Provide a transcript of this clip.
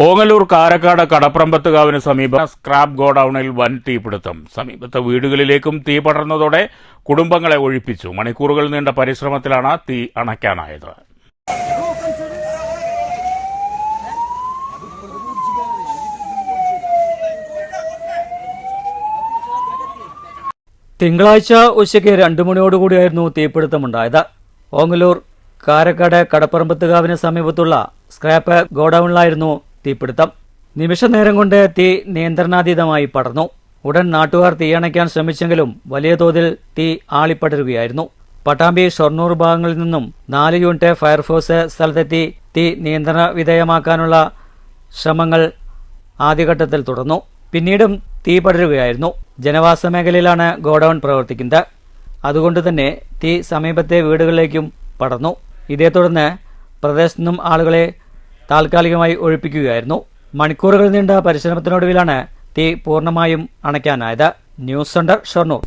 ഓങ്ങല്ലൂർ കാരക്കാട് കടപ്രമ്പത്തുകാവിന് സമീപം സ്ക്രാപ്പ് ഗോഡൌണിൽ വൻ തീപിടുത്തം. സമീപത്തെ വീടുകളിലേക്കും തീ പടർന്നതോടെ കുടുംബങ്ങളെ ഒഴിപ്പിച്ചു. മണിക്കൂറുകൾ നീണ്ട പരിശ്രമത്തിലാണ് തീ അണയ്ക്കാനായത്. തിങ്കളാഴ്ച ഉച്ചയ്ക്ക് രണ്ടു മണിയോടുകൂടിയായിരുന്നു തീപിടുത്തമുണ്ടായത്. ഓങ്ങല്ലൂർ കാരക്കാട് കടപ്പറമ്പത്തുകാവിന് സമീപത്തുള്ള സ്ക്രാപ്പ് ഗോഡൌണിലായിരുന്നു തീപിടുത്തം നിമിഷനേരം കൊണ്ട് തീ നിയന്ത്രണാതീതമായി പടർന്നു. ഉടൻ നാട്ടുകാർ തീയണയ്ക്കാൻ ശ്രമിച്ചെങ്കിലും വലിയ തോതിൽ തീ ആളിപ്പടരുകയായിരുന്നു. പട്ടാമ്പി ഷൊർണൂർ ഭാഗങ്ങളിൽ നിന്നും നാല് യൂണിറ്റ് ഫയർഫോഴ്സ് സ്ഥലത്തെത്തി തീ നിയന്ത്രണ വിധേയമാക്കാനുള്ള ശ്രമങ്ങൾ ആദ്യഘട്ടത്തിൽ തുടർന്നു. പിന്നീടും തീ പടരുകയായിരുന്നു. ജനവാസ മേഖലയിലാണ് ഗോഡൌൺ പ്രവർത്തിക്കുന്നത്. അതുകൊണ്ട് തന്നെ തീ സമീപത്തെ വീടുകളിലേക്കും പടർന്നു. ഇതേ തുടർന്ന് പ്രദേശത്തു നിന്നും ആളുകളെ താൽക്കാലികമായി ഒഴിപ്പിക്കുകയായിരുന്നു. മണിക്കൂറുകൾ നീണ്ട പരിശ്രമത്തിനൊടുവിലാണ് തീ പൂർണമായും അണയ്ക്കാനായത്. News centre Shoranur.